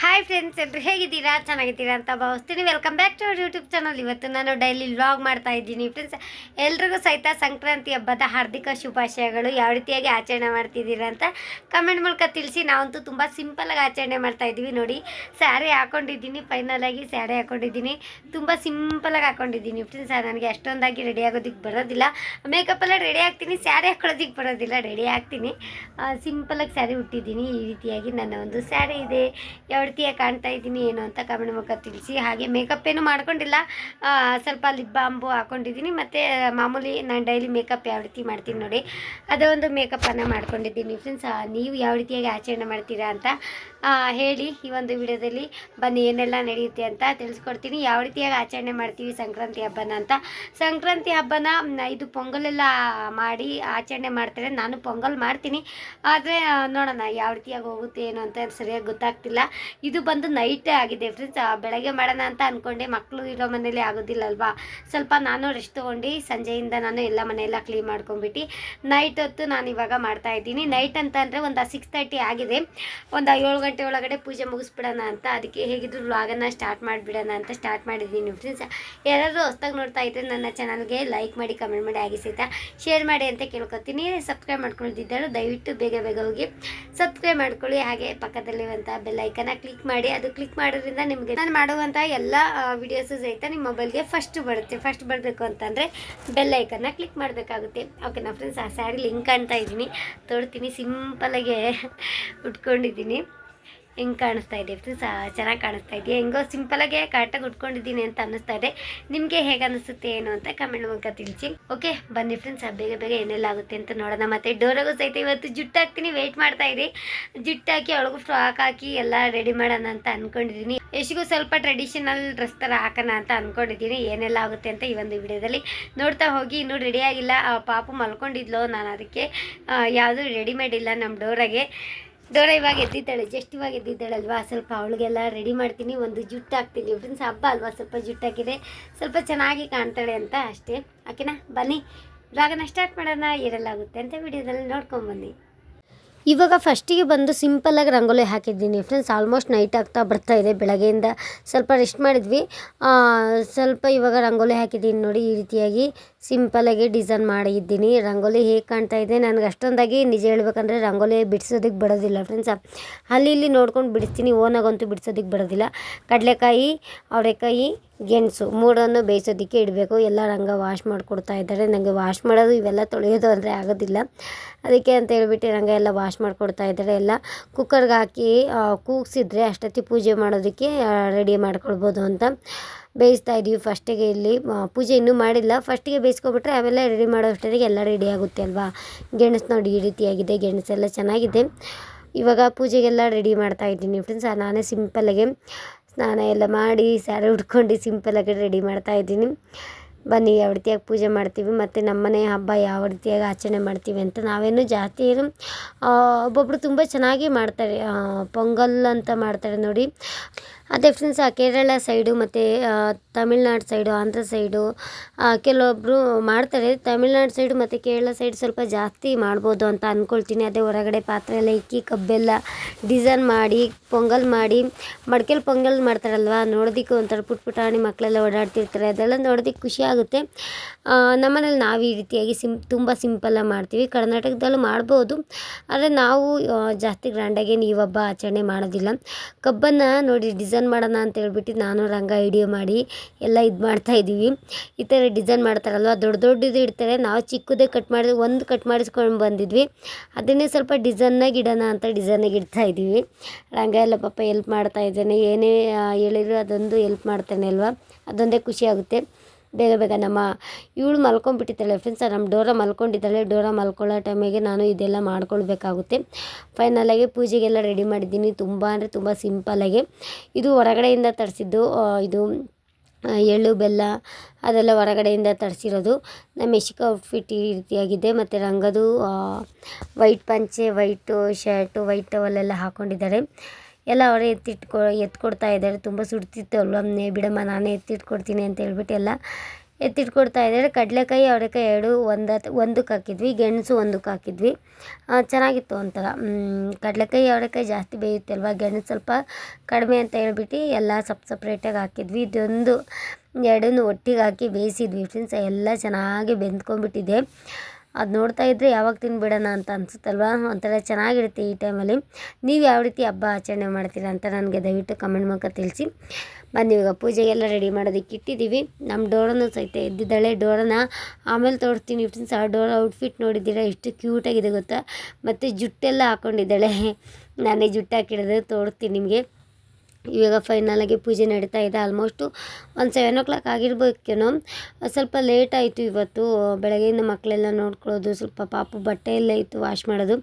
Hi friends ಎಲ್ಲರೂ ಹೇಗಿದ್ದೀರಾ? ಚೆನ್ನಾಗಿದ್ದೀರಾ ಅಂತ ಭಾವಿಸ್ತೀನಿ. Welcome back to our YouTube channel ಇವತ್ತು ನಾನು ಡೈಲಿ ವ್ಲಾಗ್ ಮಾಡ್ತಾ ಇದ್ದೀನಿ. ಫ್ರೆಂಡ್ಸ್ ಎಲ್ರಿಗೂ ಸಹಿತ ಸಂಕ್ರಾಂತಿ ಹಬ್ಬದ ಹಾರ್ದಿಕ ಶುಭಾಶಯಗಳು. ಯಾವ ರೀತಿಯಾಗಿ ಆಚರಣೆ ಮಾಡ್ತಿದ್ದೀರಾ ಅಂತ ಕಮೆಂಟ್ ಮೂಲಕ ತಿಳಿಸಿ. ನಾವಂತೂ ತುಂಬ ಸಿಂಪಲಾಗಿ ಆಚರಣೆ ಮಾಡ್ತಾ ಇದ್ದೀವಿ. ನೋಡಿ ಸ್ಯಾರಿ ಹಾಕೊಂಡಿದ್ದೀನಿ. ಫೈನಲಾಗಿ ಸ್ಯಾರಿ ಹಾಕೊಂಡಿದ್ದೀನಿ. ತುಂಬ ಸಿಂಪಲಾಗಿ ಹಾಕೊಂಡಿದ್ದೀನಿ. ಫ್ರೆಂಡ್ಸ್ ನನಗೆ ಅಷ್ಟೊಂದಾಗಿ ರೆಡಿ ಆಗೋದಕ್ಕೆ ಬರೋದಿಲ್ಲ. ಮೇಕಪ್ ಎಲ್ಲ ರೆಡಿ ಆಗ್ತೀನಿ. ಸ್ಯಾರಿ ಹಾಕೊಳ್ಳೋದಕ್ಕೆ ಬರೋದಿಲ್ಲ. ರೆಡಿ ಆಗ್ತೀನಿ. ಸಿಂಪಲಾಗಿ ಸ್ಯಾರಿ ಹುಟ್ಟಿದ್ದೀನಿ ಈ ರೀತಿಯಾಗಿ ನನ್ನ ಒಂದು ಸ್ಯಾರಿ ಇದೆ. ಯಾವ ರೀತಿಯಾಗಿ ಕಾಣ್ತಾ ಇದ್ದೀನಿ ಏನು ಅಂತ ಕಮೆಂಟ್ ಮೂಲಕ ತಿಳಿಸಿ. ಹಾಗೆ ಮೇಕಪ್ ಏನು ಮಾಡ್ಕೊಂಡಿಲ್ಲ. ಸ್ವಲ್ಪ ಲಿಪ್ ಬಾಂಬು ಹಾಕೊಂಡಿದ್ದೀನಿ. ಮತ್ತು ಮಾಮೂಲಿ ನಾನು ಡೈಲಿ ಮೇಕಪ್ ಯಾವ ರೀತಿ ಮಾಡ್ತೀನಿ ನೋಡಿ. ಅದೋ ಒಂದು ಮೇಕಪ್ಪನ್ನು ಮಾಡ್ಕೊಂಡಿದ್ದೀನಿ. ಫ್ರೆಂಡ್ಸ್ ನೀವು ಯಾವ ರೀತಿಯಾಗಿ ಆಚರಣೆ ಮಾಡ್ತೀರಾ ಅಂತ ಹೇಳಿ ಈ ಒಂದು ವಿಡಿಯೋದಲ್ಲಿ. ಬನ್ನಿ, ಏನೆಲ್ಲ ನಡೆಯುತ್ತೆ ಅಂತ ತಿಳಿಸ್ಕೊಡ್ತೀನಿ. ಯಾವ ರೀತಿಯಾಗಿ ಆಚರಣೆ ಮಾಡ್ತೀವಿ ಸಂಕ್ರಾಂತಿ ಹಬ್ಬನ ಅಂತ. ಸಂಕ್ರಾಂತಿ ಹಬ್ಬನ ಇದು ಪೊಂಗಲೆಲ್ಲ ಮಾಡಿ ಆಚರಣೆ ಮಾಡ್ತಾರೆ. ನಾನು ಪೊಂಗಲ್ ಮಾಡ್ತೀನಿ. ಆದರೆ ನೋಡೋಣ ಯಾವ ರೀತಿಯಾಗಿ ಹೋಗುತ್ತೆ ಏನು ಅಂತ ಸರಿಯಾಗಿ ಗೊತ್ತಾಗ್ತಿಲ್ಲ. ಇದು ಬಂದು ನೈಟೇ ಆಗಿದೆ ಫ್ರೆಂಡ್ಸ್. ಬೆಳಗ್ಗೆ ಮಾಡೋಣ ಅಂತ ಅಂದ್ಕೊಂಡೆ ಮಕ್ಕಳು ಇರೋ ಮನೇಲಿ ಆಗೋದಿಲ್ಲ ಅಲ್ವಾ ಸ್ವಲ್ಪ ನಾನು ರೆಸ್ಟ್ ತೊಗೊಂಡು ಸಂಜೆಯಿಂದ ನಾನು ಎಲ್ಲ ಮನೆಯೆಲ್ಲ ಕ್ಲೀನ್ ಮಾಡ್ಕೊಂಡ್ಬಿಟ್ಟು ನೈಟ್ ಹೊತ್ತು ನಾನು ಇವಾಗ ಮಾಡ್ತಾ ಇದ್ದೀನಿ. ನೈಟ್ ಅಂತ ಅಂದರೆ ಒಂದು ಸಿಕ್ಸ್ ತರ್ಟಿ ಆಗಿದೆ. ಒಂದು ಏಳು ಗಂಟೆ ಒಳಗಡೆ ಪೂಜೆ ಮುಗಿಸ್ಬಿಡೋಣ ಅಂತ. ಅದಕ್ಕೆ ಹೇಗಿದ್ರು ವ್ಲಾಗನ್ನು ಸ್ಟಾರ್ಟ್ ಮಾಡಿಬಿಡೋಣ ಅಂತ ಸ್ಟಾರ್ಟ್ ಮಾಡಿದ್ದೀನಿ ಫ್ರೆಂಡ್ಸ್. ಯಾರಾದರೂ ಹೊಸ್ದಾಗಿ ನೋಡ್ತಾ ಇದ್ದರೆ ನನ್ನ ಚಾನಲ್ಗೆ ಲೈಕ್ ಮಾಡಿ ಕಮೆಂಟ್ ಮಾಡಿ ಆಗಿ ಶೇರ್ ಮಾಡಿ ಅಂತ ಕೇಳ್ಕೊತೀನಿ. ಸಬ್ಸ್ಕ್ರೈಬ್ ಮಾಡ್ಕೊಳ್ತಿದ್ದರು ದಯವಿಟ್ಟು ಬೇಗ ಬೇಗ ಹೋಗಿ ಸಬ್ಸ್ಕ್ರೈಬ್ ಮಾಡ್ಕೊಳ್ಳಿ. ಹಾಗೆ ಪಕ್ಕದಲ್ಲಿರುವಂಥ ಬೆಲ್ಲೈಕನ್ನ ಕ್ಲಿಕ್ ಮಾಡಿ, ಅದು ಕ್ಲಿಕ್ ಮಾಡೋದ್ರಿಂದ ನಿಮಗೆ ನಾನು ಮಾಡುವಂಥ ಎಲ್ಲ ವಿಡಿಯೋಸ್ ಸಹಿತ ನಿಮ್ಮ ಮೊಬೈಲ್ಗೆ ಫಸ್ಟ್ ಬರುತ್ತೆ. ಫಸ್ಟ್ ಬರಬೇಕು ಅಂತಂದರೆ ಬೆಲ್ ಐಕನ್ನ ಕ್ಲಿಕ್ ಮಾಡಬೇಕಾಗುತ್ತೆ. ಓಕೆನಾ ಫ್ರೆಂಡ್ಸ್ ಆ ಸ್ಯಾರಿ ಲಿಂಕ್ ಕಾಣ್ತಾ ಇದ್ದೀನಿ. ಸಿಂಪಲ್ ಸಿಂಪಲಾಗೆ ಉಟ್ಕೊಂಡಿದ್ದೀನಿ. ಹೆಂಗೆ ಕಾಣಿಸ್ತಾ ಇದೆ? ಫ್ರೆಂಡ್ಸ್ ಚೆನ್ನಾಗಿ ಕಾಣಿಸ್ತಾ ಇದೆ ಹೆಂಗೋ ಸಿಂಪಲಾಗೆ ಕರೆಕ್ಟಾಗಿ ಉಟ್ಕೊಂಡಿದ್ದೀನಿ ಅಂತ ಅನ್ನಿಸ್ತಾ ಇದೆ. ನಿಮಗೆ ಹೇಗೆ ಅನಿಸುತ್ತೆ ಏನು ಅಂತ ಕಮೆಂಟ್ ಮೂಲಕ ತಿಳಿಸಿ. ಓಕೆ ಬನ್ನಿ ಫ್ರೆಂಡ್ಸ್ ಬೇಗ ಬೇಗ ಏನೆಲ್ಲ ಆಗುತ್ತೆ ಅಂತ ನೋಡೋಣ. ಮತ್ತೆ ಡೋರಾಗೂ ಸಹಿತ ಇವತ್ತು ಜುಟ್ಟು ಹಾಕ್ತೀನಿ ವೆಯ್ಟ್ ಮಾಡ್ತಾ ಇದ್ದೀನಿ ಜುಟ್ಟು ಹಾಕಿ ಅವಳಗೂ ಫ್ರಾಕ್ ಹಾಕಿ ಎಲ್ಲ ರೆಡಿ ಮಾಡೋಣ ಅಂತ ಅಂದ್ಕೊಂಡಿದ್ದೀನಿ ಎಷ್ಟಿಗೂ ಸ್ವಲ್ಪ ಟ್ರೆಡಿಷನಲ್ ಡ್ರೆಸ್ ಥರ ಹಾಕೋಣ ಅಂತ ಅಂದ್ಕೊಂಡಿದ್ದೀನಿ ಏನೆಲ್ಲ ಆಗುತ್ತೆ ಅಂತ ಈ ಒಂದು ವಿಡಿಯೋದಲ್ಲಿ ನೋಡ್ತಾ ಹೋಗಿ. ಇನ್ನೂ ರೆಡಿ ಆಗಿಲ್ಲ. ಆ ಪಾಪು ಮಲ್ಕೊಂಡಿದ್ಲು. ನಾನು ಅದಕ್ಕೆ ಯಾವುದೂ ರೆಡಿಮೇಡ್ ಇಲ್ಲ ನಮ್ಮ ಡೋರಾಗೆ. ಡೋರ ಇವಾಗ ಎದ್ದಿದ್ದಾಳೆ ಜಸ್ಟ್ ಇವಾಗ ಎದ್ದಿದ್ದಾಳಲ್ವಾ? ಸ್ವಲ್ಪ ಅವಳಿಗೆಲ್ಲ ರೆಡಿ ಮಾಡ್ತೀನಿ, ಒಂದು ಜುಟ್ಟು ಹಾಕ್ತೀನಿ. ಫ್ರೆಂಡ್ಸ್ ಹಬ್ಬ ಅಲ್ವಾ? ಸ್ವಲ್ಪ ಜುಟ್ಟು ಹಾಕಿದೆ ಸ್ವಲ್ಪ ಚೆನ್ನಾಗಿ ಕಾಣ್ತಾಳೆ ಅಂತ ಅಷ್ಟೇ. ಓಕೆನಾ? ಬನ್ನಿ. ಇವಾಗನ ಸ್ಟಾರ್ಟ್ ಮಾಡೋಣ. ಏನೆಲ್ಲಾಗುತ್ತೆ ಅಂತ ವಿಡಿಯೋದಲ್ಲಿ ನೋಡ್ಕೊಂಬನ್ನಿ ಇವಾಗ ಫಸ್ಟಿಗೆ ಬಂದು ಸಿಂಪಲ್ಲಾಗಿ ರಂಗೋಲಿ ಹಾಕಿದ್ದೀನಿ. ಫ್ರೆಂಡ್ಸ್ ಆಲ್ಮೋಸ್ಟ್ ನೈಟ್ ಆಗ್ತಾ ಬರ್ತಾ ಇದೆ ಬೆಳಗ್ಗೆಯಿಂದ. ಸ್ವಲ್ಪ ರೆಸ್ಟ್ ಮಾಡಿದ್ವಿ. ಸ್ವಲ್ಪ ಇವಾಗ ರಂಗೋಲಿ ಹಾಕಿದ್ದೀನಿ ನೋಡಿ ಈ ರೀತಿಯಾಗಿ. ಸಿಂಪಲಾಗಿ ಡಿಸೈನ್ ಮಾಡಿದ್ದೀನಿ. ರಂಗೋಲಿ ಹೇಗೆ ಕಾಣ್ತಾ ಇದೆ? ನನಗೆ ಅಷ್ಟೊಂದಾಗಿ ನಿಜ ಹೇಳ್ಬೇಕಂದ್ರೆ ರಂಗೋಲಿ ಬಿಡಿಸೋದಕ್ಕೆ ಬರೋದಿಲ್ಲ ಫ್ರೆಂಡ್ಸ್ ಅಲ್ಲಿ ಇಲ್ಲಿ ನೋಡ್ಕೊಂಡು ಬಿಡಿಸ್ತೀನಿ. ಓನಾಗಂತೂ ಬಿಡಿಸೋದಕ್ಕೆ ಬರೋದಿಲ್ಲ. ಕಡಲೆಕಾಯಿ, ಅವರೆಕಾಯಿ, ಗೆಣಸು ಮೂರನ್ನು ಬೇಯಿಸೋದಕ್ಕೆ ಇಡಬೇಕು. ಎಲ್ಲ ರಂಗ ವಾಶ್ ಮಾಡಿಕೊಡ್ತಾ ಇದ್ದಾರೆ. ನನಗೆ ವಾಶ್ ಮಾಡೋದು ಇವೆಲ್ಲ ತೊಳೆಯೋದು ಅಂದರೆ ಆಗೋದಿಲ್ಲ. ಅದಕ್ಕೆ ಅಂತ ಹೇಳ್ಬಿಟ್ಟು ರಂಗ ಎಲ್ಲ ವಾಶ್ ಮಾಡಿಕೊಡ್ತಾ ಇದ್ದಾರೆ ಎಲ್ಲ. ಕುಕ್ಕರ್ಗೆ ಹಾಕಿ ಕೂಗ್ಸಿದ್ರೆ ಅಷ್ಟೊತ್ತಿ ಪೂಜೆ ಮಾಡೋದಕ್ಕೆ ರೆಡಿ ಮಾಡ್ಕೊಳ್ಬೋದು ಅಂತ. ಬೇಯಿಸ್ತಾ ಇದ್ದೀವಿ ಫಸ್ಟಿಗೆ ಇಲ್ಲಿ. ಪೂಜೆ ಇನ್ನೂ ಮಾಡಿಲ್ಲ. ಫಸ್ಟಿಗೆ ಬೇಯಿಸ್ಕೊಬಿಟ್ರೆ ಆಮೇಲೆ ರೆಡಿ ಮಾಡೋ ಅಷ್ಟೊತ್ತಿಗೆ ಎಲ್ಲ ರೆಡಿ ಆಗುತ್ತೆ ಅಲ್ವಾ? ಗೆಣಸು ನೋಡಿ ಈ ರೀತಿಯಾಗಿದೆ. ಗೆಣಸೆಲ್ಲ ಚೆನ್ನಾಗಿದೆ. ಇವಾಗ ಪೂಜೆಗೆಲ್ಲ ರೆಡಿ ಮಾಡ್ತಾ ಇದ್ದೀನಿ ಫ್ರೆಂಡ್ಸ್ ನಾನೇ ಸಿಂಪಲ್ಲಾಗೆ ಸ್ನಾನ ಎಲ್ಲ ಮಾಡಿ, ಸ್ಯಾರಿ ಉಟ್ಕೊಂಡು ಸಿಂಪಲ್ಲಾಗಿ ರೆಡಿ ಮಾಡ್ತಾ ಇದ್ದೀನಿ. ಬನ್ನಿ, ಯಾವ ರೀತಿಯಾಗಿ ಪೂಜೆ ಮಾಡ್ತೀವಿ ಮತ್ತು ನಮ್ಮನೆ ಹಬ್ಬ ಯಾವ ರೀತಿಯಾಗಿ ಆಚರಣೆ ಮಾಡ್ತೀವಿ ಅಂತ ನಾವೇನು ಜಾಸ್ತಿ ಏನು ಒಬ್ಬೊಬ್ಬರು ತುಂಬ ಚೆನ್ನಾಗಿ ಮಾಡ್ತಾರೆ. ಪೊಂಗಲ್ ಅಂತ ಮಾಡ್ತಾರೆ ನೋಡಿ. ಅದೇ ಫ್ರೆಂಡ್ಸ್ ಆ ಕೇರಳ ಸೈಡು ಮತ್ತು ತಮಿಳ್ನಾಡು ಸೈಡು ಆಂಧ್ರ ಸೈಡು ಕೆಲವೊಬ್ಬರು ಮಾಡ್ತಾರೆ. ತಮಿಳ್ನಾಡು ಸೈಡು ಮತ್ತು ಕೇರಳ ಸೈಡ್ ಸ್ವಲ್ಪ ಜಾಸ್ತಿ ಮಾಡ್ಬೋದು ಅಂತ ಅಂದ್ಕೊಳ್ತೀನಿ ಅದೇ ಹೊರಗಡೆ ಪಾತ್ರೆ ಎಲ್ಲ ಇಕ್ಕಿ ಕಬ್ಬೆಲ್ಲ ಡಿಸೈನ್ ಮಾಡಿ ಪೊಂಗಲ್ ಮಾಡಿ ಮಡ್ಕೆಲ್ ಪೊಂಗಲ್ ಮಾಡ್ತಾರಲ್ವ ನೋಡೋದಕ್ಕೆ ಒಂಥರ ಪುಟ್ ಪುಟಾಣಿ ಮಕ್ಕಳೆಲ್ಲ ಓಡಾಡ್ತಿರ್ತಾರೆ. ಅದೆಲ್ಲ ನೋಡೋದಕ್ಕೆ ಖುಷಿ ಆಗುತ್ತೆ. ಆ, ನಮ್ಮನೇಲಿ ನಾವು ಈ ರೀತಿಯಾಗಿ ಸಿಂ ತುಂಬ ಸಿಂಪಲ್ಲಾಗಿ ಮಾಡ್ತೀವಿ. ಕರ್ನಾಟಕದಲ್ಲೂ ಮಾಡ್ಬೋದು. ಆದರೆ ನಾವು ಜಾಸ್ತಿ ಗ್ರ್ಯಾಂಡಾಗಿ ಈ ಹಬ್ಬ ಆಚರಣೆ ಮಾಡೋದಿಲ್ಲ. ಕಬ್ಬನ್ನು ನೋಡಿ ಡಿಸೈನ್ ಮಾಡೋಣ ಅಂತ ಹೇಳ್ಬಿಟ್ಟು ನಾನು ರಂಗ ಐಡಿಯೋ ಮಾಡಿ ಎಲ್ಲ ಇದು ಮಾಡ್ತಾ ಇದ್ದೀವಿ. ಈ ಥರ ಡಿಸೈನ್ ಮಾಡ್ತಾರಲ್ವ? ದೊಡ್ಡ ದೊಡ್ಡದು ಇಡ್ತಾರೆ. ನಾವು ಚಿಕ್ಕದೇ ಕಟ್ ಮಾಡಿ ಒಂದು ಕಟ್ ಮಾಡಿಸ್ಕೊಂಡು ಬಂದಿದ್ವಿ. ಅದನ್ನೇ ಸ್ವಲ್ಪ ಡಿಸೈನಾಗಿ ಇಡೋಣ ಅಂತ ಡಿಸೈನಾಗಿ ಇಡ್ತಾ ಇದ್ದೀವಿ. ರಂಗ ಎಲ್ಲ ಪಾಪ ಎಲ್ಪ್ ಮಾಡ್ತಾ ಇದ್ದಾನೆ. ಏನೇ ಹೇಳಿದ್ರು ಅದೊಂದು ಎಲ್ಪ್ ಮಾಡ್ತಾನೆ ಅಲ್ವ? ಅದೊಂದೇ ಖುಷಿ ಆಗುತ್ತೆ. ಬೇಗ ಬೇಗ ನಮ್ಮ ಇವಳು ಮಲ್ಕೊಂಡ್ಬಿಟ್ಟಿದ್ದಾಳೆ. ಫ್ರೆಂಡ್ಸ್ ನಮ್ಮ ಡೋರ ಮಲ್ಕೊಂಡಿದ್ದಾಳೆ. ಡೋರ ಮಲ್ಕೊಳ್ಳೋ ಟೈಮಿಗೆ ನಾನು ಇದೆಲ್ಲ ಮಾಡ್ಕೊಳ್ಬೇಕಾಗುತ್ತೆ. ಫೈನಲಾಗಿ ಪೂಜೆಗೆಲ್ಲ ರೆಡಿ ಮಾಡಿದ್ದೀನಿ. ತುಂಬ ಅಂದರೆ ತುಂಬ ಸಿಂಪಲಾಗಿ ಇದು ಹೊರಗಡೆಯಿಂದ ತರಿಸಿದ್ದು ಇದು ಎಳ್ಳು, ಬೆಲ್ಲ, ಅದೆಲ್ಲ ಹೊರಗಡೆಯಿಂದ ತರಿಸಿರೋದು. ನಮ್ಮ ಯಶಿಕ ಔಟ್ಫಿಟ್ ಈ ರೀತಿಯಾಗಿದೆ. ಮತ್ತು ರಂಗದು ವೈಟ್ ಪಂಚೆ ವೈಟು ಶರ್ಟು ವೈಟ್ ಟವಲೆಲ್ಲ ಹಾಕ್ಕೊಂಡಿದ್ದಾರೆ ಎಲ್ಲ ಅವರೇ ಎತ್ತಿಟ್ಕೊ, ಎತ್ಕೊಡ್ತಾ ಇದ್ದಾರೆ. ತುಂಬ ಸುಡ್ತಿತ್ತು. ಅಲ್ವಾ ನೇ ಬಿಡಮ್ಮ, ನಾನೇ ಎತ್ತಿಟ್ಕೊಡ್ತೀನಿ ಅಂತ ಹೇಳ್ಬಿಟ್ಟು ಎಲ್ಲ ಎತ್ತಿಟ್ಕೊಡ್ತಾ ಇದ್ದಾರೆ. ಕಡಲೆಕಾಯಿ ಅವರೆಕಾಯಿ ಎರಡು, ಒಂದು ಒಂದಕ್ಕೆ ಹಾಕಿದ್ವಿ. ಗೆಣಸು ಒಂದಕ್ಕೆ ಹಾಕಿದ್ವಿ. ಚೆನ್ನಾಗಿತ್ತು ಒಂಥರ. ಕಡಲೆಕಾಯಿ ಅವರೆಕಾಯಿ ಜಾಸ್ತಿ ಬೇಯುತ್ತೆ ಅಲ್ವಾ ಗೆಣಸು ಸ್ವಲ್ಪ ಕಡಿಮೆ ಅಂತ ಹೇಳ್ಬಿಟ್ಟು ಎಲ್ಲ ಸಪ್ ಸಪ್ರೇಟಾಗಿ ಹಾಕಿದ್ವಿ. ಇದೊಂದು, ಎರಡನ್ನು ಒಟ್ಟಿಗೆ ಹಾಕಿ ಬೇಯಿಸಿದ್ವಿ. ಫ್ರೆಂಡ್ಸ್, ಎಲ್ಲ ಚೆನ್ನಾಗಿ ಬೆಂದ್ಕೊಂಡ್ಬಿಟ್ಟಿದೆ. ಅದು ನೋಡ್ತಾ ಇದ್ದರೆ ಯಾವಾಗ ತಿನ್ಬಿಡೋಣ ಅಂತ ಅನಿಸುತ್ತಲ್ವಾ? ಒಂಥರ ಚೆನ್ನಾಗಿರುತ್ತೆ ಈ ಟೈಮಲ್ಲಿ. ನೀವು ಯಾವ ರೀತಿ ಹಬ್ಬ ಆಚರಣೆ ಮಾಡ್ತೀರಾ ಅಂತ ನನಗೆ ದಯವಿಟ್ಟು ಕಮೆಂಟ್ ಮೂಲಕ ತಿಳಿಸಿ. ಬನ್ನಿ, ಇವಾಗ ಪೂಜೆಗೆಲ್ಲ ರೆಡಿ ಮಾಡೋದಕ್ಕೆ ಇಟ್ಟಿದ್ದೀವಿ. ನಮ್ಮ ಡೋರನ್ನು ಸಹಿತ ಎದ್ದಿದ್ದಾಳೆ. ಡೋರನ ಆಮೇಲೆ ತೋರಿಸ್ತೀನಿ. ಫ್ರೆಂಡ್ಸ್ ಆ ಡೋರ ಔಟ್ಫಿಟ್ ನೋಡಿದ್ದೀರಾ? ಎಷ್ಟು ಕ್ಯೂಟಾಗಿದೆ ಗೊತ್ತಾ? ಮತ್ತು ಜುಟ್ಟೆಲ್ಲ ಹಾಕ್ಕೊಂಡಿದ್ದಾಳೆ ನಾನೇ ಜುಟ್ಟು ಹಾಕಿಡೋದು ತೋರಿಸ್ತೀನಿ ನಿಮಗೆ. ಇವಾಗ ಫೈನಲಾಗಿ ಪೂಜೆ ನಡೀತಾ ಇದೆ ಆಲ್ಮೋಸ್ಟು ಒಂದು ಸೆವೆನ್ ಓ ಕ್ಲಾಕ್ ಆಗಿರ್ಬೇಕೇನೋ. ಸ್ವಲ್ಪ ಲೇಟ್ ಆಯಿತು ಇವತ್ತು, ಬೆಳಗ್ಗೆಯಿಂದ ಮಕ್ಕಳೆಲ್ಲ ನೋಡ್ಕೊಳ್ಳೋದು, ಸ್ವಲ್ಪ ಪಾಪು ಬಟ್ಟೆ ಎಲ್ಲ ಇತ್ತು ವಾಶ್ ಮಾಡೋದು.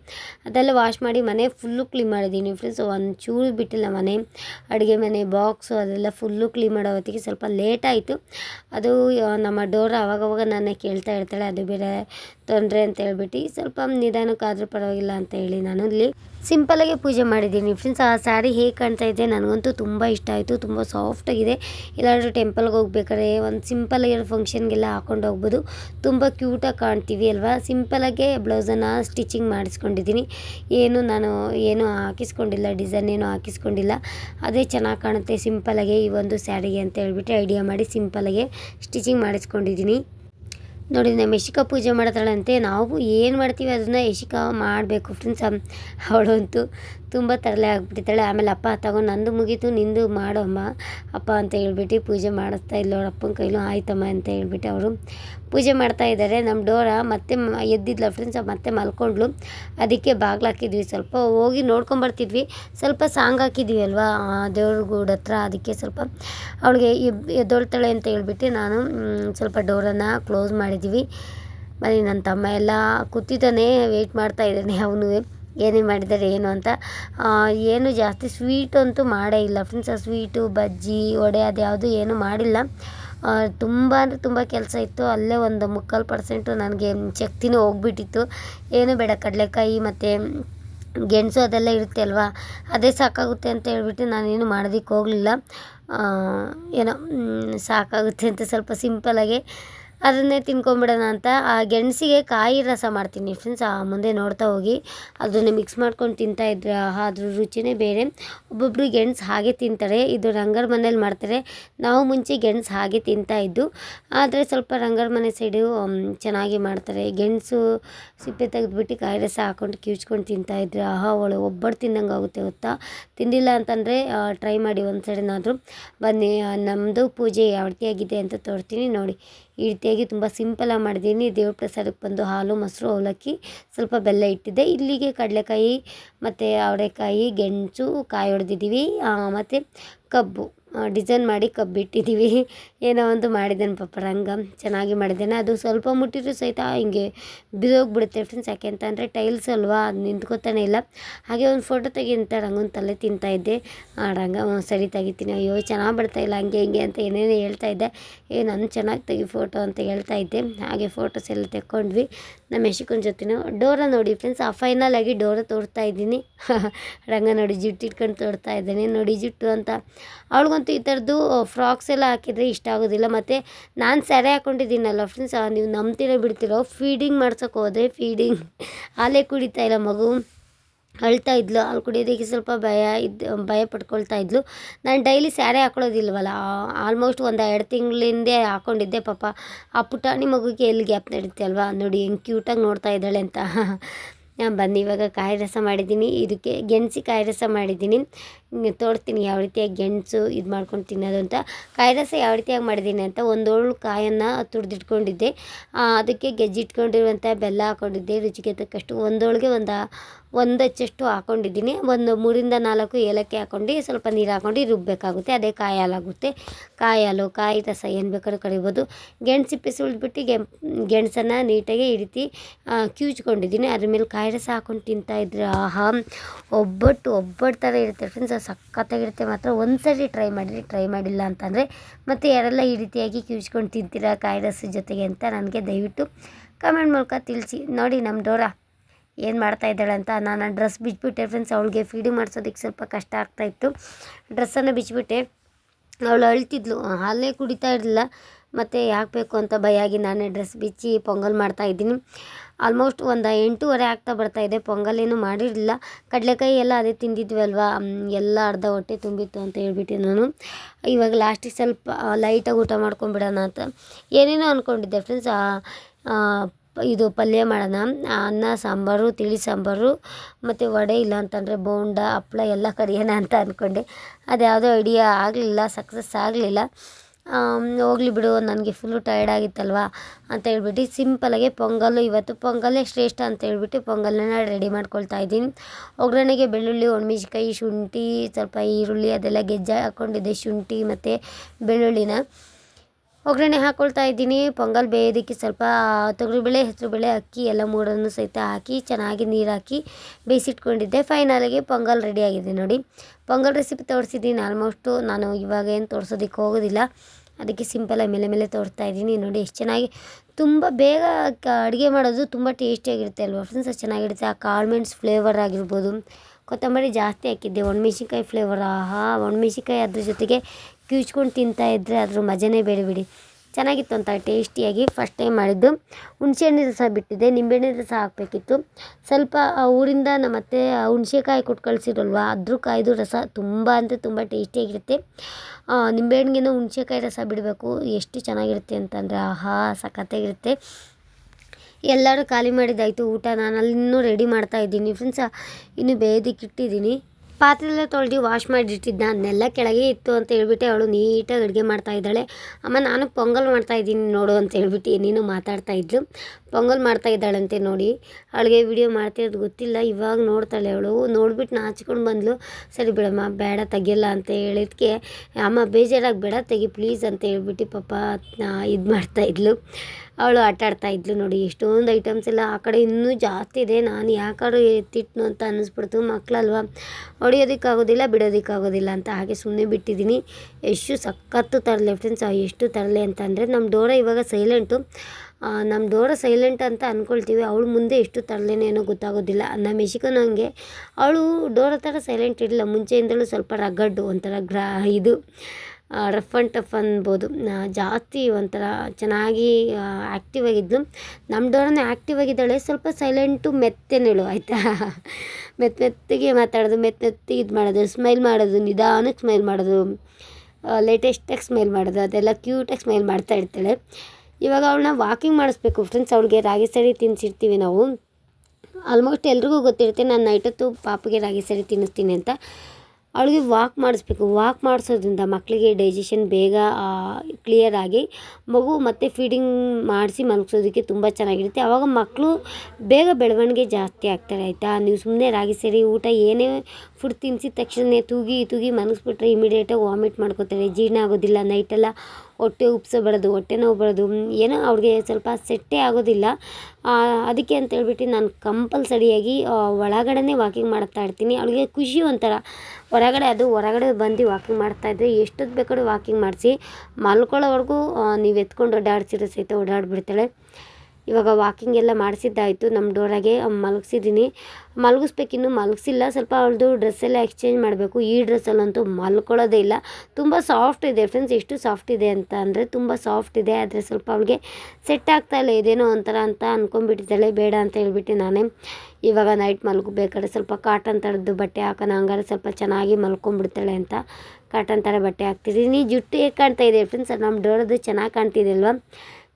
ಅದೆಲ್ಲ ವಾಶ್ ಮಾಡಿ ಮನೆ ಫುಲ್ಲು ಕ್ಲೀನ್ ಮಾಡಿದ್ದೀನಿ ಫ್ರೆಂಡ್ಸ್ ಒಂದು ಚೂರು ಬಿಟ್ಟಿಲ್ಲ ಮನೆ, ಅಡುಗೆ ಮನೆ ಬಾಕ್ಸು ಅದೆಲ್ಲ ಫುಲ್ಲು ಕ್ಲೀನ್ ಮಾಡೋ ಹೊತ್ತಿಗೆ ಸ್ವಲ್ಪ ಲೇಟ್ ಆಯಿತು. ಅದು, ನಮ್ಮ ಡೋರ್ ಅವಾಗವಾಗ ನಾನು ಕೇಳ್ತಾ ಇರ್ತಾಳೆ, ಅದು ಬೇರೆ ತೊಂದರೆ ಅಂತ ಹೇಳ್ಬಿಟ್ಟು ಸ್ವಲ್ಪ ನಿಧಾನಕ್ಕಾದರೂ ಪರವಾಗಿಲ್ಲ ಅಂತ ಹೇಳಿ ನಾನು ಇಲ್ಲಿ ಸಿಂಪಲಾಗಿ ಪೂಜೆ ಮಾಡಿದ್ದೀನಿ. ಫ್ರೆಂಡ್ಸ್ ಆ ಸ್ಯಾರಿ ಹೇಗೆ ಕಾಣ್ತಾ ಇದೆ? ನನಗಂತೂ ತುಂಬ ಇಷ್ಟ ಆಯಿತು. ತುಂಬ ಸಾಫ್ಟಾಗಿದೆ ಎಲ್ಲಾದರೂ ಟೆಂಪಲ್ಗೆ ಹೋಗ್ಬೇಕಾದ್ರೆ ಒಂದು ಸಿಂಪಲಾಗಿರೋ ಫಂಕ್ಷನ್ಗೆಲ್ಲ ಹಾಕೊಂಡು ಹೋಗ್ಬೋದು. ತುಂಬ ಕ್ಯೂಟಾಗಿ ಕಾಣ್ತೀವಿ ಅಲ್ವಾ? ಸಿಂಪಲಾಗೆ ಬ್ಲೌಸನ್ನು ಸ್ಟಿಚಿಂಗ್ ಮಾಡಿಸ್ಕೊಂಡಿದ್ದೀನಿ. ಏನು ನಾನು ಏನು ಹಾಕಿಸ್ಕೊಂಡಿಲ್ಲ ಡಿಸೈನ್ ಏನು ಹಾಕಿಸ್ಕೊಂಡಿಲ್ಲ. ಅದೇ ಚೆನ್ನಾಗಿ ಕಾಣುತ್ತೆ ಸಿಂಪಲಾಗೆ ಈ ಒಂದು ಸ್ಯಾರಿಗೆ ಅಂತ ಹೇಳ್ಬಿಟ್ಟು ಐಡಿಯಾ ಮಾಡಿ ಸಿಂಪಲಾಗೆ ಸ್ಟಿಚಿಂಗ್ ಮಾಡಿಸ್ಕೊಂಡಿದ್ದೀನಿ. ನೋಡಿ ನಮ್ಮ ಯಶಿಕಾ ಪೂಜೆ ಮಾಡ್ತಾಳಂತೆ ನಾವು ಏನು ಮಾಡ್ತೀವಿ ಅದನ್ನು ಯಶಿಕಾ ಮಾಡಬೇಕು ಫ್ರೆಂಡ್ಸ್ ಅವಳಂತೂ ತುಂಬ ತರಲೆ ಆಗ್ಬಿಟ್ಟಿದ್ದಾಳೆ. ಆಮೇಲೆ ಅಪ್ಪ ತಗೊಂಡು ನಂದು ಮುಗೀತು, ನಿಂದು ಮಾಡೋ ಅಮ್ಮ. ಅಪ್ಪ ಅಂತ ಹೇಳ್ಬಿಟ್ಟು ಪೂಜೆ ಮಾಡಿಸ್ತಾ ಇಲ್ಲ ಅವ್ರ ಅಪ್ಪನ ಕೈಲೂ. ಆಯ್ತಮ್ಮ ಅಂತ ಹೇಳ್ಬಿಟ್ಟು ಅವರು ಪೂಜೆ ಮಾಡ್ತಾ ಇದ್ದಾರೆ. ನಮ್ಮ ಡೋರ ಮತ್ತೆ ಎದ್ದಿದ್ಲ ಫ್ರೆಂಡ್ಸ್ ಮತ್ತೆ ಮಲ್ಕೊಂಡ್ಲು ಅದಕ್ಕೆ ಬಾಗ್ಲು ಹಾಕಿದ್ವಿ. ಸ್ವಲ್ಪ ಹೋಗಿ ನೋಡ್ಕೊಂಬರ್ತಿದ್ವಿ ಸ್ವಲ್ಪ ಸಾಂಗ್ ಹಾಕಿದ್ವಿ ಅಲ್ವಾ? ದೇವ್ರ ಹತ್ರ. ಅದಕ್ಕೆ ಸ್ವಲ್ಪ ಅವಳಿಗೆ ಎದ್ದೊಳ್ತಾಳೆ ಅಂತ ಹೇಳ್ಬಿಟ್ಟು ನಾನು ಸ್ವಲ್ಪ ಡೋರನ್ನು ಕ್ಲೋಸ್ ಮಾಡಿದ್ವಿ. ಬನ್ನಿ ನನ್ನ ತಮ್ಮ ಎಲ್ಲ ಕೂತಿದ್ದಾನೆ ವೆಯ್ಟ್ ಮಾಡ್ತಾ ಇದ್ದಾನೆ ಅವನು. ಏನೇನು ಮಾಡಿದ್ದಾರೆ ಏನು ಅಂತ. ಏನು ಜಾಸ್ತಿ ಸ್ವೀಟ್ ಅಂತೂ ಮಾಡೇ ಇಲ್ಲ. ಫ್ರೆಂಡ್ಸ್ ಆ ಸ್ವೀಟು ಬಜ್ಜಿ, ವಡೆ ಅದು ಯಾವುದು ಏನೂ ಮಾಡಿಲ್ಲ. ತುಂಬ ಅಂದರೆ ತುಂಬ ಕೆಲಸ ಇತ್ತು. ಅಲ್ಲೇ ಒಂದು ಮುಕ್ಕಾಲು ಪರ್ಸೆಂಟು ನನಗೆ ಶಕ್ತಿನೂ ಹೋಗ್ಬಿಟ್ಟಿತ್ತು. ಏನೂ ಬೇಡ, ಕಡಲೆಕಾಯಿ ಮತ್ತು ಗೆಣಸು ಅದೆಲ್ಲ ಇರುತ್ತೆ ಅಲ್ವಾ? ಅದೇ ಸಾಕಾಗುತ್ತೆ ಅಂತ ಹೇಳ್ಬಿಟ್ಟು ನಾನೇನು ಮಾಡೋದಕ್ಕೆ ಹೋಗಲಿಲ್ಲ. ಏನೋ ಸಾಕಾಗುತ್ತೆ ಅಂತ ಸ್ವಲ್ಪ ಸಿಂಪಲಾಗಿ ಅದನ್ನೇ ತಿನ್ಕೊಂಬಿಡೋಣ ಅಂತ ಆ ಗೆಣಸಿಗೆ ಕಾಯಿ ರಸ ಮಾಡ್ತೀನಿ ಫ್ರೆಂಡ್ಸ್ ಆ ಮುಂದೆ ನೋಡ್ತಾ ಹೋಗಿ. ಅದನ್ನು ಮಿಕ್ಸ್ ಮಾಡ್ಕೊಂಡು ತಿಂತಾ ಇದ್ರೆ ಆಹಾ, ಅದ್ರ ರುಚಿನೇ ಬೇರೆ. ಒಬ್ಬೊಬ್ಬರು ಗೆಣಸು ಹಾಗೆ ತಿಂತಾರೆ. ಇದು ರಂಗರ ಮನೇಲಿ ಮಾಡ್ತಾರೆ. ನಾವು ಮುಂಚೆ ಗೆಣಸು ಹಾಗೆ ತಿಂತಾ ಇದ್ದು, ಆದರೆ ಸ್ವಲ್ಪ ರಂಗರ ಮನೆ ಸೈಡು ಚೆನ್ನಾಗಿ ಮಾಡ್ತಾರೆ. ಗೆಣಸು ಸಿಪ್ಪೆ ತೆಗೆದ್ಬಿಟ್ಟು ಕಾಯಿ ರಸ ಹಾಕೊಂಡು ಕಿವ್ಚ್ಕೊಂಡು ತಿಂತಾ ಇದ್ರೆ ಆಹಾ, ಒಳ್ಳೆ ಒಬ್ಬಟ್ಟು ತಿಂದಂಗೆ ಆಗುತ್ತೆ ಗೊತ್ತಾ? ತಿಂದಿಲ್ಲ ಅಂತಂದರೆ ಟ್ರೈ ಮಾಡಿ ಒಂದು ಸಡನ್ನಾದರೂ ಬನ್ನಿ ನಮ್ಮದು ಪೂಜೆ ಯಾವ ರೀತಿಯಾಗಿದೆ ಅಂತ ತೋರ್ತೀನಿ ನೋಡಿ. ಈ ರೀತಿಯಾಗಿ ತುಂಬ ಸಿಂಪಲಾಗಿ ಮಾಡಿದ್ದೀನಿ. ದೇವ್ರ ಪ್ರಸಾದಕ್ಕೆ ಬಂದು ಹಾಲು, ಮೊಸರು, ಅವಲಕ್ಕಿ ಸ್ವಲ್ಪ ಬೆಲ್ಲ ಇಟ್ಟಿದ್ದೆ. ಇಲ್ಲಿಗೆ ಕಡಲೆಕಾಯಿ ಮತ್ತು ಅವರೆಕಾಯಿ, ಗೆಣಸು, ಕಾಯಿ ಹೊಡೆದಿದ್ದೀವಿ. ಮತ್ತು ಕಬ್ಬು ಡಿಸೈನ್ ಮಾಡಿ ಕಬ್ಬು ಇಟ್ಟಿದ್ದೀವಿ. ಏನೋ ಒಂದು ಮಾಡಿದ್ದೇನೆ ಪಾಪ ರಂಗ, ಚೆನ್ನಾಗಿ ಮಾಡಿದ್ದೇನೆ. ಅದು ಸ್ವಲ್ಪ ಮುಟ್ಟಿದ್ರೂ ಸಹಿತ ಹಿಂಗೆ ಬಿದ್ದೋಗ್ಬಿಡುತ್ತೆ. ಫ್ರೆಂಡ್ಸ್, ಯಾಕೆ ಅಂತಂದರೆ ಟೈಲ್ಸ್ ಅಲ್ವಾ, ಅದು ನಿಂತ್ಕೋತಾನೆ ಇಲ್ಲ. ಹಾಗೆ ಒಂದು ಫೋಟೋ ತೆಗಿ ಅಂತ ರಂಗನ ತಲೆ ತಿಂತಾ ಇದ್ದೆ. ಆ, ರಂಗ ಸರಿ ತೆಗಿತೀನಿ. ಅಯ್ಯೋ, ಚೆನ್ನಾಗಿ ಬರ್ತಾ ಇಲ್ಲ, ಹಂಗೆ, ಹಿಂಗೆ ಅಂತ ಏನೇನೋ ಹೇಳ್ತಾ ಇದ್ದೆ. ಏ, ನಾನು ಚೆನ್ನಾಗಿ ತೆಗಿ ಫೋಟೋ ಅಂತ ಹೇಳ್ತಾ ಇದ್ದೆ. ಹಾಗೆ ಫೋಟೋಸ್ ಎಲ್ಲ ತೆಕ್ಕೊಂಡ್ವಿ. ನಮ್ಮ ಯಶಿಕನ ಜೊತೆನೂ ಡೋರ ನೋಡಿ, ಫ್ರೆಂಡ್ಸ್, ಆ ಫೈನಲ್ ಆಗಿ ಡೋರ ತೋರ್ತಾ ಇದ್ದೀನಿ. ರಂಗ ನೋಡಿ, ಜುಟ್ಟು ಇಟ್ಕೊಂಡು ತೋರ್ತಾ ಇದ್ದಾನೆ. ನೋಡಿ, ಜುಟ್ಟು ಅಂತ ಅವಳಿಗಂತೂ ಈ ಥರದ್ದು ಫ್ರಾಕ್ಸ್ ಎಲ್ಲ ಹಾಕಿದರೆ ಇಷ್ಟ ಆಗೋದಿಲ್ಲ. ಮತ್ತು ನಾನು ಸ್ಯಾರಿ ಹಾಕ್ಕೊಂಡಿದ್ದೀನಲ್ಲ ಫ್ರೆಂಡ್ಸ್ ನೀವು ನಂಬ್ತಿರೋ ಬಿಡ್ತಿರೋ ಫೀಡಿಂಗ್ ಮಾಡ್ಸೋಕೆ ಹೋದೆ ಫೀಡಿಂಗ್ ಹಾಲೇ ಕುಡಿತಾ ಇಲ್ಲ ಮಗು. ಅಳ್ತಾ ಇದ್ಲು ಹಾಲು ಕುಡಿಯೋದಕ್ಕೆ ಸ್ವಲ್ಪ ಭಯ ಇದ್ದು ಭಯ ಪಡ್ಕೊಳ್ತಾ ಇದ್ಲು. ನಾನು ಡೈಲಿ ಸ್ಯಾರಿ ಹಾಕೊಳ್ಳೋದಿಲ್ವಲ್ಲ ಆಲ್ಮೋಸ್ಟ್ ಒಂದು ಎರಡು ತಿಂಗಳಿಂದೆ ಹಾಕ್ಕೊಂಡಿದ್ದೆ ಪಾಪ. ಆ ಪುಟಾಣಿ ಮಗುಗೆ ಎಲ್ಲಿ ಗ್ಯಾಪ್ ನಡೀತೆ ಅಲ್ವಾ? ನೋಡಿ, ಹೆಂಗೆ ಕ್ಯೂಟಾಗಿ ನೋಡ್ತಾ ಇದ್ದಾಳೆ ಅಂತ. ನಾನು ಬಂದು ಇವಾಗ ಕಾಯಿ ರಸ ಮಾಡಿದ್ದೀನಿ. ಇದಕ್ಕೆ ಗೆಣಸಿ ಕಾಯಿ ರಸ ಮಾಡಿದ್ದೀನಿ. ಹಿಂಗೆ ತೋರಿಸ್ತೀನಿ ಯಾವ ರೀತಿಯಾಗಿ ಗೆಣಸು ಇದು ಮಾಡ್ಕೊಂಡು ತಿನ್ನೋದು ಅಂತ. ಕಾಯಿ ರಸ ಯಾವ ರೀತಿಯಾಗಿ ಮಾಡಿದ್ದೀನಿ ಅಂತ ಒಂದೋಳು ಕಾಯನ್ನು ತುರಿದಿಟ್ಕೊಂಡಿದ್ದೆ. ಅದಕ್ಕೆ ಗೆಜ್ಜಿಟ್ಕೊಂಡಿರುವಂಥ ಬೆಲ್ಲ ಹಾಕ್ಕೊಂಡಿದ್ದೆ ರುಚಿಗೆ ತಕ್ಕಷ್ಟು ಒಂದೊಳಗೆ ಒಂದು ಒಂದು ಅಚ್ಚಷ್ಟು ಹಾಕೊಂಡಿದ್ದೀನಿ. ಒಂದು ಮೂರಿಂದ ನಾಲ್ಕು ಏಲಕ್ಕಿ ಹಾಕ್ಕೊಂಡು ಸ್ವಲ್ಪ ನೀರು ಹಾಕ್ಕೊಂಡು ರುಬ್ಬಬೇಕಾಗುತ್ತೆ ಅದೇ ಕಾಯಿ ಹಾಲಾಗುತ್ತೆ ಕಾಯಿ ಹಾಲು ಕಾಯಿ ರಸ ಏನು ಬೇಕಾದ್ರೂ ಕರಿಬೋದು. ಗೆಣಸು ಸಿಪ್ಪೆ ಸುಳಿದ್ಬಿಟ್ಟು ಗೆ ಗೆಣಸನ್ನು ನೀಟಾಗಿ ಈ ರೀತಿ ಆ, ಕಿವುಚ್ಕೊಂಡಿದ್ದೀನಿ ಅದ್ರ ಮೇಲೆ ಕಾಯಿ ರಸ ಹಾಕ್ಕೊಂಡು ತಿಂತಾಯಿದ್ರೆ ಆಹಾ ಒಬ್ಬಟ್ಟು ಒಬ್ಬಟ್ಟು ಥರ ಇರುತ್ತೆ ಫ್ರೆಂಡ್ಸ್ ಅದು ಸಖತ್ತಾಗಿರುತ್ತೆ. ಮಾತ್ರ ಒಂದು ಸರಿ ಟ್ರೈ ಮಾಡಿರಿ ಟ್ರೈ ಮಾಡಿಲ್ಲ ಅಂತಂದರೆ ಮತ್ತು ಯಾರೆಲ್ಲ ಈ ರೀತಿಯಾಗಿ ಕ್ಯೂಚ್ಕೊಂಡು ತಿಂತೀರಾ ಕಾಯಿ ರಸದ ಜೊತೆಗೆ ಅಂತ ನನಗೆ ದಯವಿಟ್ಟು ಕಮೆಂಟ್ ಮೂಲಕ ತಿಳಿಸಿ. ನೋಡಿ ನಮ್ಮ ಡೋರಾ. ಏನು ಮಾಡ್ತಾ ಇದ್ದಾಳೆ ಅಂತ ನಾನು ಡ್ರೆಸ್ ಬಿಚ್ಚಿಬಿಟ್ಟೆ ಫ್ರೆಂಡ್ಸ್ ಅವಳಿಗೆ ಫೀಡಿಂಗ್ ಮಾಡಿಸೋದಕ್ಕೆ ಸ್ವಲ್ಪ ಕಷ್ಟ ಆಗ್ತಾಯಿತ್ತು ಡ್ರೆಸ್ಸನ್ನು ಬಿಚ್ಚಿಬಿಟ್ಟೆ. ಅವಳು ಅಳ್ತಿದ್ಲು. ಹಾಲೇ ಕುಡಿತಾ ಇರಲಿಲ್ಲ. ಮತ್ತು ಯಾಕೆ ಬೇಕು ಅಂತ ಭಯ ಆಗಿ ನಾನೇ ಡ್ರೆಸ್ ಬಿಚ್ಚಿ ಪೊಂಗಲ್ ಮಾಡ್ತಾ ಇದ್ದೀನಿ. ಆಲ್ಮೋಸ್ಟ್ ಒಂದು ಎಂಟೂವರೆ ಆಗ್ತಾ ಬರ್ತಾ ಇದೆ. ಪೊಂಗಲ್ ಏನು ಮಾಡಿರಲಿಲ್ಲ. ಕಡಲೆಕಾಯಿ ಎಲ್ಲ ಅದೇ ತಿಂದಿದ್ವಿ ಅಲ್ವಾ? ಮ್, ಎಲ್ಲ ಅರ್ಧ ಹೊಟ್ಟೆ ತುಂಬಿತ್ತು ಅಂತ ಹೇಳ್ಬಿಟ್ಟು ನಾನು. ಇವಾಗ ಲಾಸ್ಟಿಗೆ ಸ್ವಲ್ಪ ಲೈಟಾಗಿ ಊಟ ಮಾಡ್ಕೊಂಬಿಡೋಣ ಅಂತ. ಏನೇನೋ ಅಂದ್ಕೊಂಡಿದ್ದೆ ಫ್ರೆಂಡ್ಸ್ ಇದು ಪಲ್ಯ ಮಾಡೋಣ. ಅನ್ನ, ಸಾಂಬಾರು, ತಿಳಿ ಸಾಂಬಾರು, ಮತ್ತು ವಡೆ ಇಲ್ಲ ಅಂತಂದರೆ ಬೋಂಡ, ಹಪ್ಳ, ಎಲ್ಲ ಕರಿಯೋಣ ಅಂತ ಅಂದ್ಕೊಂಡೆ ಅದು ಯಾವುದೋ ಐಡಿಯಾ ಆಗಲಿಲ್ಲ ಸಕ್ಸಸ್ ಆಗಲಿಲ್ಲ. ಹೋಗ್ಲಿ ಬಿಡು, ನನಗೆ ಫುಲ್ಲು ಟಯರ್ಡ್ ಆಗಿತ್ತಲ್ವ ಅಂತ ಹೇಳ್ಬಿಟ್ಟು ಸಿಂಪಲಾಗೆ ಪೊಂಗಲ್ಲು, ಇವತ್ತು ಪೊಂಗಲ್ಲೇ ಶ್ರೇಷ್ಠ ಅಂತ ಹೇಳ್ಬಿಟ್ಟು ಪೊಂಗಲ್ನ ರೆಡಿ ಮಾಡ್ಕೊಳ್ತಾ ಇದ್ದೀನಿ. ಒಗ್ಗರಣೆಗೆ ಬೆಳ್ಳುಳ್ಳಿ ಒಣಮೆಣ್ಸಿಕಾಯಿ ಶುಂಠಿ, ಸ್ವಲ್ಪ ಈರುಳ್ಳಿ ಅದೆಲ್ಲ ಗೆಜ್ಜೆ ಹಾಕ್ಕೊಂಡಿದ್ದೆ ಶುಂಠಿ ಮತ್ತು ಬೆಳ್ಳುಳ್ಳಿನ. ಒಗ್ಗರಣೆ ಹಾಕ್ಕೊಳ್ತಾ ಇದ್ದೀನಿ. ಪೊಂಗಲ್ ಬೇಯೋದಕ್ಕೆ ಸ್ವಲ್ಪ ತೊಗರಿಬೇಳೆ, ಹೆಸರುಬೇಳೆ, ಅಕ್ಕಿ ಎಲ್ಲ ಮೂರನ್ನು ಸಹಿತ ಹಾಕಿ ಚೆನ್ನಾಗಿ ನೀರು ಹಾಕಿ ಬೇಯಿಸಿಟ್ಕೊಂಡಿದ್ದೆ. ಫೈನಲಿಗೆ ಪೊಂಗಲ್ ರೆಡಿಯಾಗಿದೆ ನೋಡಿ. ಪೊಂಗಲ್ ರೆಸಿಪಿ ತೋರಿಸಿದ್ದೀನಿ. ಆಲ್ಮೋಸ್ಟು ನಾನು ಇವಾಗ ಏನು ತೋರಿಸೋದಕ್ಕೆ ಹೋಗೋದಿಲ್ಲ. ಅದಕ್ಕೆ ಸಿಂಪಲಾಗಿ ಮೇಲೆ ಮೇಲೆ ತೋರಿಸ್ತಾ ಇದ್ದೀನಿ ನೋಡಿ. ಎಷ್ಟು ಚೆನ್ನಾಗಿ, ತುಂಬ ಬೇಗ ಅಡುಗೆ ಮಾಡೋದು ತುಂಬ ಟೇಸ್ಟಿಯಾಗಿರುತ್ತೆ ಅಲ್ವಾ ಫ್ರೆಂಡ್ಸ್ ಚೆನ್ನಾಗಿರುತ್ತೆ. ಆ ಕಾಳ್ಮೆಣ್ಸ್ ಫ್ಲೇವರ್ ಆಗಿರ್ಬೋದು. ಕೊತ್ತಂಬರಿ ಜಾಸ್ತಿ ಹಾಕಿದ್ದೆ. ಒಣಮೆಣ್ಸಿನ್ಕಾಯಿ ಫ್ಲೇವರ್ ಆಹಾ, ಒಣಮೆಣ್ಸಿನ್ಕಾಯಿ ಅದ್ರ ಜೊತೆಗೆ ಕಿವ್ಚ್ಕೊಂಡು ತಿಂತಾ ಇದ್ದರೆ ಅದ್ರ ಮಜನೇ ಬೇರೆ ಬಿಡಿ. ಚೆನ್ನಾಗಿತ್ತು ಅಂತ ಟೇಸ್ಟಿಯಾಗಿ ಫಸ್ಟ್ ಟೈಮ್ ಮಾಡಿದ್ದು. ಹುಣಸೆಹಣ್ಣಿನ ರಸ ಬಿಟ್ಟಿದ್ದೆ ನಿಂಬೆಹಣ್ಣಿನ ರಸ ಹಾಕಬೇಕಿತ್ತು. ಸ್ವಲ್ಪ ಊರಿಂದ ನಮ್ಮ ಅತ್ತೆ ಹುಣಸೆಕಾಯಿ ಕೊಟ್ಟು ಕಳಿಸಿರಲ್ವ ಅದ್ರ ಕಾಯ್ದು ರಸ ತುಂಬ ಅಂದರೆ ತುಂಬ ಟೇಸ್ಟಿಯಾಗಿರುತ್ತೆ. ನಿಂಬೆಹಣ್ಣಿಗೆ ಹುಣ್ಸೆಕಾಯಿ ರಸ ಬಿಡಬೇಕು, ಎಷ್ಟು ಚೆನ್ನಾಗಿರುತ್ತೆ ಅಂತಂದರೆ ಆಹಾ, ಸಖತ್ತಾಗಿರುತ್ತೆ. ಎಲ್ಲರೂ ಖಾಲಿ ಮಾಡಿದ್ದಾಯಿತು ಊಟ, ನಾನು ಅಲ್ಲಿ ಇನ್ನೂ ರೆಡಿ ಮಾಡ್ತಾ ಇದ್ದೀನಿ. ಫ್ರೆಂಡ್ಸ್ ಇನ್ನು ಬೇಯೋದಕ್ಕೆ ಇಟ್ಟಿದ್ದೀನಿ ಪಾತ್ರೆ ಎಲ್ಲ ತೊಳೆದು ವಾಶ್ ಮಾಡಿಟ್ಟಿದ್ದ ಅದನ್ನೆಲ್ಲ ಕೆಳಗೆ ಇತ್ತು ಅಂತ ಹೇಳ್ಬಿಟ್ಟು ಅವಳು ನೀಟಾಗಿ ಅಡುಗೆ ಮಾಡ್ತಾ ಇದ್ದಾಳೆ. ಅಮ್ಮ, ನಾನು ಪೊಂಗಲ್ ಮಾಡ್ತಾ ಇದ್ದೀನಿ ನೋಡು ಅಂತ ಹೇಳ್ಬಿಟ್ಟು ಏನೇನೋ ಮಾತಾಡ್ತಾ ಇದ್ಲು. ಪೊಂಗಲ್ ಮಾಡ್ತಾ ಇದ್ದಾಳಂತೆ ನೋಡಿ. ಅವಳಿಗೆ ವಿಡಿಯೋ ಮಾಡ್ತಿರೋದು ಗೊತ್ತಿಲ್ಲ, ಇವಾಗ ನೋಡ್ತಾಳೆ ಅವಳು. ನೋಡ್ಬಿಟ್ಟು ನಾಚ್ಕೊಂಡು ಬಂದ್ಲು. ಸರಿ ಬಿಡಮ್ಮ, ಬೇಡ, ತೆಗಿಯಲ್ಲ ಅಂತ ಹೇಳಿದ್ಕೆ. ಅಮ್ಮ ಬೇಜಾರಾಗಿ ಬೇಡ ತೆಗಿ ಪ್ಲೀಸ್ ಅಂತ ಹೇಳ್ಬಿಟ್ಟು ಪಾಪ ಇದು ಮಾಡ್ತಾ ಇದ್ಲು. ಅವಳು ಆಟಾಡ್ತಾ ಇದ್ಲು ನೋಡಿ. ಎಷ್ಟೊಂದು ಐಟಮ್ಸ್ ಎಲ್ಲ ಆ ಕಡೆ ಇನ್ನೂ ಜಾಸ್ತಿ ಇದೆ. ನಾನು ಯಾಕಾದ್ರೂ ಎತ್ತಿಟ್ನು ಅಂತ ಅನ್ನಿಸ್ಬಿಡ್ತು. ಮಕ್ಕಳಲ್ವ ಹೊಡಿಯೋದಕ್ಕಾಗೋದಿಲ್ಲ, ಬಿಡೋದಕ್ಕಾಗೋದಿಲ್ಲ ಅಂತ ಹಾಗೆ ಸುಮ್ಮನೆ ಬಿಟ್ಟಿದ್ದೀನಿ. ಎಷ್ಟು ಸಖತ್ತು ತರಲೆ ಫ್ರೆಂಡ್ಸ್ ಎಷ್ಟು ತರಲೆ ಅಂತ ಅಂದರೆ ನಮ್ಮ ಡೋರ ಇವಾಗ ಸೈಲೆಂಟು ನಮ್ಮ ಡೋರ ಸೈಲೆಂಟ್ ಅಂತ ಅಂದ್ಕೊಳ್ತೀವಿ ಅವಳು ಮುಂದೆ ಎಷ್ಟು ತರಲೇನೋ ಏನೋ ಗೊತ್ತಾಗೋದಿಲ್ಲ. ನಮ್ಮ ಮೆಶಿಕನು ಹಂಗೆ. ಅವಳು ಡೋರ ಥರ ಸೈಲೆಂಟ್ ಇರಲಿಲ್ಲ. ಮುಂಚೆಯಿಂದಲೂ ಸ್ವಲ್ಪ ರಗಡ್ಡು, ಒಂಥರ ಗ್ರಾ, ಇದು. ರಫ್ ಆ್ಯಂಡ್ ಟಫ್ ಅನ್ಬೋದು. ಜಾಸ್ತಿ ಒಂಥರ ಚೆನ್ನಾಗಿ ಆ್ಯಕ್ಟಿವ್ ಆಗಿದ್ಲು ನಮ್ಮ ಡೋರನ್ನು ಆ್ಯಕ್ಟಿವ್ ಆಗಿದ್ದಾಳೆ. ಸ್ವಲ್ಪ ಸೈಲೆಂಟು ಮೆತ್ತನೇಳು ಆಯಿತಾ? ಮೆತ್ತ ಮೆತ್ತಗೆ ಮಾತಾಡೋದು ಮೆತ್ತ ಮೆತ್ತಗೆ ಇದು ಮಾಡೋದು ಸ್ಮೈಲ್ ಮಾಡೋದು ನಿಧಾನಕ್ಕೆ ಸ್ಮೈಲ್ ಮಾಡೋದು ಲೇಟೆಸ್ಟಾಗಿ ಸ್ಮೈಲ್ ಮಾಡೋದು, ಅದೆಲ್ಲ ಕ್ಯೂಟಾಗಿ ಸ್ಮೈಲ್ ಮಾಡ್ತಾ ಇರ್ತಾಳೆ. ಇವಾಗ ಅವಳನ್ನ ವಾಕಿಂಗ್ ಮಾಡಿಸ್ಬೇಕು ಫ್ರೆಂಡ್ಸ್ ಅವಳಿಗೆ ರಾಗಿ ಸರಿ ತಿನ್ನಿಸಿರ್ತೀವಿ ನಾವು. ಆಲ್ಮೋಸ್ಟ್ ಎಲ್ರಿಗೂ ಗೊತ್ತಿರುತ್ತೆ, ನಾನು ನೈಟತ್ತು ಪಾಪಗೆ ರಾಗಿ ಸರಿ ತಿನ್ನಿಸ್ತೀನಿ ಅಂತ. ಅವಳಿಗೆ ವಾಕ್ ಮಾಡಿಸ್ಬೇಕು. ವಾಕ್ ಮಾಡಿಸೋದ್ರಿಂದ ಮಕ್ಕಳಿಗೆ ಡೈಜೆಷನ್ ಬೇಗ ಕ್ಲಿಯರ್ ಆಗಿ ಮಗು ಮತ್ತೆ ಫೀಡಿಂಗ್ ಮಾಡಿಸಿ ಮಲಗಿಸೋದಕ್ಕೆ ತುಂಬ ಚೆನ್ನಾಗಿರುತ್ತೆ. ಆವಾಗ ಮಕ್ಕಳು ಬೇಗ ಬೆಳವಣಿಗೆ ಜಾಸ್ತಿ ಆಗ್ತಾರೆ ಆಯಿತಾ? ನೀವು ಸುಮ್ಮನೆ ರಾಗಿ ಸೇರಿ, ಊಟ ಏನೇ ಫುಡ್ ತಿನ್ಸಿದ ತಕ್ಷಣ ತೂಗಿ ತೂಗಿ ಮಲಗಿಸ್ಬಿಟ್ರೆ ಇಮಿಡಿಯೇಟಾಗಿ ವಾಮಿಟ್ ಮಾಡ್ಕೋತಾರೆ. ಜೀರ್ಣ ಆಗೋದಿಲ್ಲ ನೈಟೆಲ್ಲ ಹೊಟ್ಟೆ ಉಪ್ಸೋ ಬರೋದು ಹೊಟ್ಟೆ ನೋವು ಬರೋದು ಏನೋ ಅವ್ರಿಗೆ ಸ್ವಲ್ಪ ಸೆಟ್ಟೇ ಆಗೋದಿಲ್ಲ. ಅದಕ್ಕೆ ಅಂತ ಹೇಳ್ಬಿಟ್ಟು ನಾನು ಕಂಪಲ್ಸರಿಯಾಗಿ ಒಳಗಡೆನೇ ವಾಕಿಂಗ್ ಮಾಡ್ತಾ ಇರ್ತೀನಿ. ಅವಳಿಗೆ ಖುಷಿ ಒಂಥರ. ಹೊರಗಡೆ ಅದು, ಹೊರಗಡೆ ಬಂದು ವಾಕಿಂಗ್ ಮಾಡ್ತಾಯಿದ್ರೆ ಎಷ್ಟೊತ್ತು ಬೇಕಾದ್ರೂ ವಾಕಿಂಗ್ ಮಾಡಿಸಿ. ಮಲ್ಕೊಳ್ಳೋವರೆಗೂ ನೀವು ಎತ್ಕೊಂಡು ಓಡಾಡ್ಸಿರೋ ಸಹಿತ ಓಡಾಡ್ಬಿಡ್ತಾಳೆ. ಇವಾಗ ವಾಕಿಂಗ್ ಎಲ್ಲ ಮಾಡಿಸಿದ್ದಾಯಿತು. ನಮ್ಮ ಡೋರಾಗೆ ಮಲಗಿಸಿದ್ದೀನಿ. ಮಲಗಿಸ್ಬೇಕಿನ್ನು ಮಲಗಿಸಿಲ್ಲ. ಸ್ವಲ್ಪ ಅವಳದು ಡ್ರೆಸ್ ಎಲ್ಲ ಎಕ್ಸ್ಚೇಂಜ್ ಮಾಡಬೇಕು. ಈ ಡ್ರೆಸ್ಸಲ್ಲಂತೂ ಮಲ್ಕೊಳ್ಳೋದೇ ಇಲ್ಲ. ತುಂಬ ಸಾಫ್ಟ್ ಇದೆ ಫ್ರೆಂಡ್ಸ್ ಎಷ್ಟು ಸಾಫ್ಟ್ ಇದೆ ಅಂತ ಅಂದರೆ ತುಂಬ ಸಾಫ್ಟ್ ಇದೆ. ಆದರೆ ಸ್ವಲ್ಪ ಅವಳಿಗೆ ಸೆಟ್ ಆಗ್ತಾ ಇಲ್ಲ. ಇದೇನೋ ಒಂಥರ ಅಂತ ಅಂದ್ಕೊಂಡ್ಬಿಟ್ಟಿದ್ದಾಳೆ ಬೇಡ ಅಂತ ಹೇಳ್ಬಿಟ್ಟು ನಾನೇ. ಇವಾಗ ನೈಟ್ ಮಲ್ಕೋಬೇಕಾದ್ರೆ ಸ್ವಲ್ಪ ಕಾಟನ್ ಥರದ್ದು ಬಟ್ಟೆ ಹಾಕೋಣ. ಹಂಗಾರೆ ಸ್ವಲ್ಪ ಚೆನ್ನಾಗಿ ಮಲ್ಕೊಂಡ್ಬಿಡ್ತಾಳೆ ಅಂತ ಕಾಟನ್ ಥರ ಬಟ್ಟೆ ಹಾಕ್ತಿದ್ದೀನಿ. ಜುಟ್ಟು ಹೇಗೆ ಕಾಣ್ತಾ ಇದೆ ಫ್ರೆಂಡ್ಸ್ ನಮ್ಮ ಡೋರದು ಚೆನ್ನಾಗಿ ಕಾಣ್ತಿದೆ ಅಲ್ವಾ?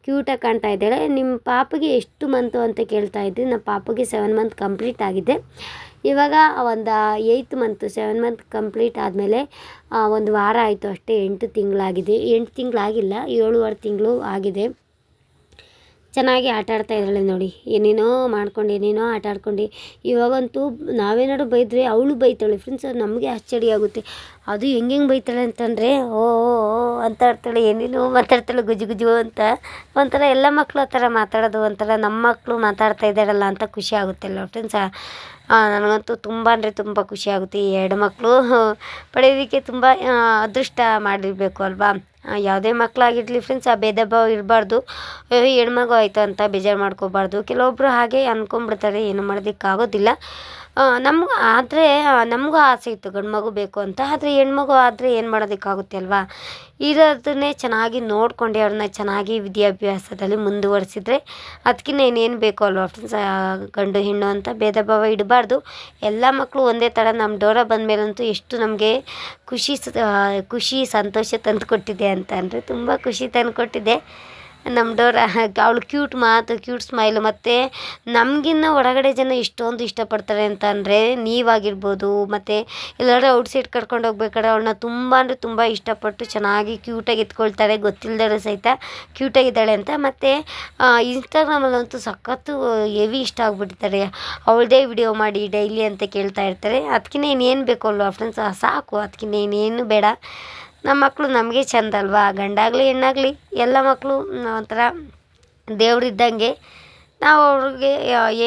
ಕ್ಯೂಟಾಗಿ ಕಾಣ್ತಾ ಇದ್ದಾಳೆ ನಿಮ್ಮ ಪಾಪಿಗೆ ಎಷ್ಟು ಮಂತು ಅಂತ ಕೇಳ್ತಾ ಇದ್ದೆ ನಮ್ಮ ಪಾಪಗೆ ಸೆವೆನ್ ಮಂತ್ ಕಂಪ್ಲೀಟ್ ಆಗಿದೆ. ಇವಾಗ ಒಂದು eight month seven month complete ಆದಮೇಲೆ ಒಂದು ವಾರ ಆಯಿತು ಅಷ್ಟೇ, ಎಂಟು ತಿಂಗಳಾಗಿದೆ. ಎಂಟು ತಿಂಗಳಾಗಿಲ್ಲ, ಏಳುವರೆ ತಿಂಗಳು ಆಗಿದೆ. ಚೆನ್ನಾಗಿ ಆಟ ಆಡ್ತಾ ಇದ್ದಾಳೆ ನೋಡಿ. ಏನೇನೋ ಮಾಡ್ಕೊಂಡು, ಏನೇನೋ ಆಟ ಆಡ್ಕೊಂಡು. ಇವಾಗಂತೂ ನಾವೇನಾದ್ರು ಬೈದರೆ ಅವಳು ಬೈತಾಳೆ. ಫ್ರೆಂಡ್ಸ್ ನಮಗೆ ಆಶ್ಚರ್ಯ ಆಗುತ್ತೆ. ಅದು ಹೆಂಗೆ ಹೆಂಗೆ ಬೈತಾಳೆ ಅಂತಂದರೆ, ಓ ಅಂತ ಆಡ್ತಾಳೆ. ಏನೇನೋ ಮಾತಾಡ್ತಾಳೆ, ಗುಜು ಗುಜು ಅಂತ. ಒಂಥರ ಎಲ್ಲ ಮಕ್ಕಳು ಆ ಥರ ಮಾತಾಡೋದು, ಒಂಥರ ನಮ್ಮ ಮಕ್ಕಳು ಮಾತಾಡ್ತಾ ಇದ್ದಾರಲ್ಲ ಅಂತ ಖುಷಿ ಆಗುತ್ತಲ್ಲ ಫ್ರೆಂಡ್ಸ್ ನನಗಂತೂ ತುಂಬ ಅಂದರೆ ತುಂಬ ಖುಷಿಯಾಗುತ್ತೆ ಈ ಎರಡು ಮಕ್ಕಳು. ಪಡೆಯೋದಕ್ಕೆ ತುಂಬ ಅದೃಷ್ಟ ಮಾಡಿರಬೇಕು ಅಲ್ವಾ? ಯಾವುದೇ ಮಕ್ಕಳಾಗಿರಲಿ ಫ್ರೆಂಡ್ಸ್ ಆ ಭೇದ ಭಾವ ಇರಬಾರ್ದು ಹೆಣ್ಮಗು ಆಯಿತು ಅಂತ ಬೇಜಾರು ಮಾಡ್ಕೋಬಾರ್ದು. ಕೆಲವೊಬ್ಬರು ಹಾಗೆ ಅಂದ್ಕೊಂಬಿಡ್ತಾರೆ ಏನು ಮಾಡೋದಕ್ಕಾಗೋದಿಲ್ಲ. ನಮ್ಗೆ ಆದರೆ ನಮಗೂ ಆಸೆ ಇತ್ತು ಗಂಡು ಮಗು ಬೇಕು ಅಂತ. ಆದರೆ ಹೆಣ್ಮಗು ಆದರೆ ಏನು ಮಾಡೋದಕ್ಕಾಗುತ್ತೆ ಅಲ್ವಾ? ಇರೋದನ್ನೇ ಚೆನ್ನಾಗಿ ನೋಡ್ಕೊಂಡು ಅವ್ರನ್ನ ಚೆನ್ನಾಗಿ ವಿದ್ಯಾಭ್ಯಾಸದಲ್ಲಿ ಮುಂದುವರೆಸಿದ್ರೆ ಅದಕ್ಕಿಂತ ಇನ್ನೇನು ಬೇಕು ಅಲ್ವಾ? ಫ್ರೆಂಡ್ಸ್ ಗಂಡು ಹೆಣ್ಣು ಅಂತ ಭೇದ ಭಾವ ಇಡಬಾರ್ದು. ಎಲ್ಲ ಮಕ್ಕಳು ಒಂದೇ ಥರ ನಮ್ಮ ಡೋರ ಬಂದಮೇಲಂತೂ ಎಷ್ಟು ನಮಗೆ ಖುಷಿ ಖುಷಿ, ಸಂತೋಷ ತಂದುಕೊಟ್ಟಿದೆ ಅಂತ ಅಂದರೆ ತುಂಬ ಖುಷಿ ತಂದು ಕೊಟ್ಟಿದೆ ನಮ್ಮ ಡೋರ, ಅವಳು ಕ್ಯೂಟ್ ಮಾತು ಕ್ಯೂಟ್ ಸ್ಮೈಲು ಮತ್ತು ನಮಗಿನ್ನ ಹೊರಗಡೆ ಜನ ಇಷ್ಟೊಂದು ಇಷ್ಟಪಡ್ತಾರೆ ಅಂತ ಅಂದರೆ ನೀವಾಗಿರ್ಬೋದು, ಮತ್ತು ಎಲ್ಲಾದ್ರೂ ಔಟ್ಸೈಡ್ ಕರ್ಕೊಂಡು ಹೋಗ್ಬೇಕಾದ್ರೆ ಅವಳನ್ನ ತುಂಬ ಅಂದರೆ ತುಂಬ ಇಷ್ಟಪಟ್ಟು ಚೆನ್ನಾಗಿ ಕ್ಯೂಟಾಗಿ ಎತ್ಕೊಳ್ತಾರೆ ಗೊತ್ತಿಲ್ಲದೇ ಸಹಿತ ಕ್ಯೂಟಾಗಿದ್ದಾಳೆ ಅಂತ. ಮತ್ತು ಇನ್ಸ್ಟಾಗ್ರಾಮಲ್ಲಂತೂ ಸಖತ್ತು ಹೆವಿ ಇಷ್ಟ ಆಗ್ಬಿಟ್ಟಿದ್ದಾರೆ ಅವಳದೇ ವಿಡಿಯೋ ಮಾಡಿ ಡೈಲಿ ಅಂತ ಕೇಳ್ತಾ ಇರ್ತಾರೆ. ಅದಕ್ಕಿಂತ ಇನ್ನೇನು ಬೇಕು ಅಲ್ವಾ ಫ್ರೆಂಡ್ಸ್ ಸಾಕು. ಅದಕ್ಕಿಂತ ಇನ್ನೇನು ಬೇಡ. ನಮ್ಮ ಮಕ್ಕಳು ನಮಗೆ ಚೆಂದ ಅಲ್ವಾ ಗಂಡಾಗಲಿ, ಹೆಣ್ಣಾಗಲಿ, ಎಲ್ಲ ಮಕ್ಕಳು ಒಂಥರ ದೇವರಿದ್ದಂಗೆ ನಾವು ಅವ್ರಿಗೆ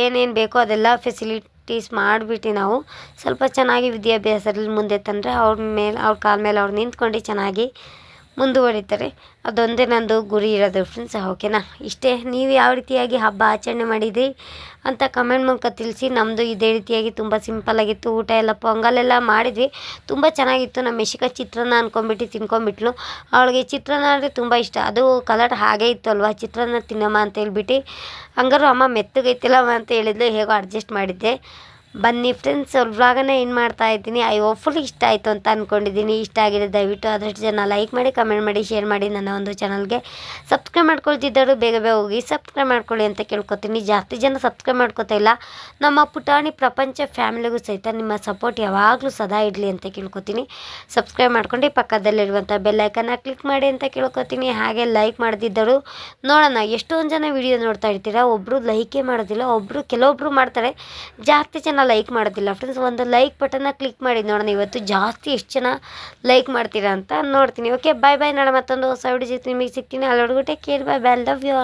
ಏನೇನು ಬೇಕೋ ಅದೆಲ್ಲ ಫೆಸಿಲಿಟೀಸ್ ಮಾಡಿಬಿಟ್ಟು ನಾವು ಸ್ವಲ್ಪ ಚೆನ್ನಾಗಿ ವಿದ್ಯಾಭ್ಯಾಸದಲ್ಲಿ ಮುಂದೆ ತಂದರೆ ಅವ್ರ ಮೇಲೆ, ಅವ್ರ ಕಾಲ ಮೇಲೆ ಅವ್ರು ನಿಂತ್ಕೊಂಡು ಚೆನ್ನಾಗಿ ಮುಂದುವರಿತಾರೆ. ಅದೊಂದೇ ನಂದು ಗುರಿ ಇರೋದು ಫ್ರೆಂಡ್ಸ್ ಓಕೆನಾ? ಇಷ್ಟೇ. ನೀವು ಯಾವ ರೀತಿಯಾಗಿ ಹಬ್ಬ ಆಚರಣೆ ಮಾಡಿದ್ರಿ ಅಂತ ಕಮೆಂಟ್ ಮೂಲಕ ತಿಳಿಸಿ. ನಮ್ಮದು ಇದೇ ರೀತಿಯಾಗಿ ತುಂಬ ಸಿಂಪಲ್ಲಾಗಿತ್ತು ಊಟ ಎಲ್ಲ ಪೊಂಗಲೆಲ್ಲ ಮಾಡಿದ್ವಿ. ತುಂಬ ಚೆನ್ನಾಗಿತ್ತು. ನಮ್ಮ ಮೆಷಿಕ ಚಿತ್ರಾನ್ನ ಅಂದ್ಕೊಂಬಿಟ್ಟು ತಿನ್ಕೊಂಬಿಟ್ಲು ಅವಳಿಗೆ ಚಿತ್ರಾನ್ನ ಅಂದರೆ ತುಂಬ ಇಷ್ಟ. ಅದು ಕಲರ್ ಹಾಗೆ ಇತ್ತು ಅಲ್ವಾ? ಚಿತ್ರಾನ್ನ ತಿನ್ನಮ್ಮ ಅಂತ ಹೇಳ್ಬಿಟ್ಟು. ಹಂಗಾರು ಅಮ್ಮ ಮೆತ್ತಗೈತಿಲ್ಲಮ್ಮ ಅಂತ ಹೇಳಿದ್ಲು. ಹೇಗೋ ಅಡ್ಜಸ್ಟ್ ಮಾಡಿದ್ದೆ. ಬನ್ನಿ ಫ್ರೆಂಡ್ಸ್ ವ್ಲಾಗನ್ನ ಏನು ಮಾಡ್ತಾ ಇದ್ದೀನಿ? ಐ ಹೋಪ್ಫುಲ್ ಇಷ್ಟ ಆಯಿತು ಅಂತ ಅಂದ್ಕೊಂಡಿದ್ದೀನಿ ಇಷ್ಟ ಆಗಿದೆ, ದಯವಿಟ್ಟು ಆದಷ್ಟು ಜನ ಲೈಕ್ ಮಾಡಿ ಕಮೆಂಟ್ ಮಾಡಿ ಶೇರ್ ಮಾಡಿ ನನ್ನ ಒಂದು ಚಾನಲ್ಗೆ ಸಬ್ಸ್ಕ್ರೈಬ್ ಮಾಡ್ಕೊಳ್ತಿದ್ದರು ಬೇಗ ಬೇಗ ಹೋಗಿ ಸಬ್ಸ್ಕ್ರೈಬ್ ಮಾಡ್ಕೊಳ್ಳಿ ಅಂತ ಕೇಳ್ಕೊತೀನಿ. ಜಾಸ್ತಿ ಜನ ಸಬ್ಸ್ಕ್ರೈಬ್ ಮಾಡ್ಕೋತಾ ಇಲ್ಲ. ನಮ್ಮ ಪುಟಾಣಿ ಪ್ರಪಂಚ ಫ್ಯಾಮಿಲಿಗೂ ಸಹಿತ ನಿಮ್ಮ ಸಪೋರ್ಟ್ ಯಾವಾಗಲೂ ಸದಾ ಇಡಲಿ ಅಂತ ಕೇಳ್ಕೊತೀನಿ. ಸಬ್ಸ್ಕ್ರೈಬ್ ಮಾಡ್ಕೊಂಡು ಪಕ್ಕದಲ್ಲಿರುವಂಥ ಬೆಲ್ಲೈಕನ್ನ ಕ್ಲಿಕ್ ಮಾಡಿ ಅಂತ ಕೇಳ್ಕೊತೀನಿ. ಹಾಗೆ ಲೈಕ್ ಮಾಡ್ತಿದ್ದರು ನೋಡೋಣ, ಎಷ್ಟೊಂದು ಜನ ವಿಡಿಯೋ ನೋಡ್ತಾ ಇರ್ತೀರಾ? ಒಬ್ಬರು ಲೈಕೇ ಮಾಡೋದಿಲ್ಲ ಒಬ್ಬರು ಕೆಲವೊಬ್ಬರು ಮಾಡ್ತಾರೆ. ಜಾಸ್ತಿ ಜನ ಲೈಕ್ ಮಾಡೋದಿಲ್ಲ. ಫ್ರೆಂಡ್ಸ್ ಒಂದು ಲೈಕ್ ಬಟನ್ನ ಕ್ಲಿಕ್ ಮಾಡಿ. ನೋಡೋಣ ಇವತ್ತು ಜಾಸ್ತಿ ಎಷ್ಟು ಜನ ಲೈಕ್ ಮಾಡ್ತೀರಾ ಅಂತ ನೋಡ್ತೀನಿ. ಓಕೆ ಬಾಯ್ ಬಾಯ್ ನಾಳೆ ಮತ್ತೊಂದು ಹೊಸ ವಿಡಿಯೋ ಜೊತೆ ನಿಮಗೆ ಸಿಗ್ತೀನಿ. ಅಲ್ಲಿವರೆಗೂ take care bye bye love you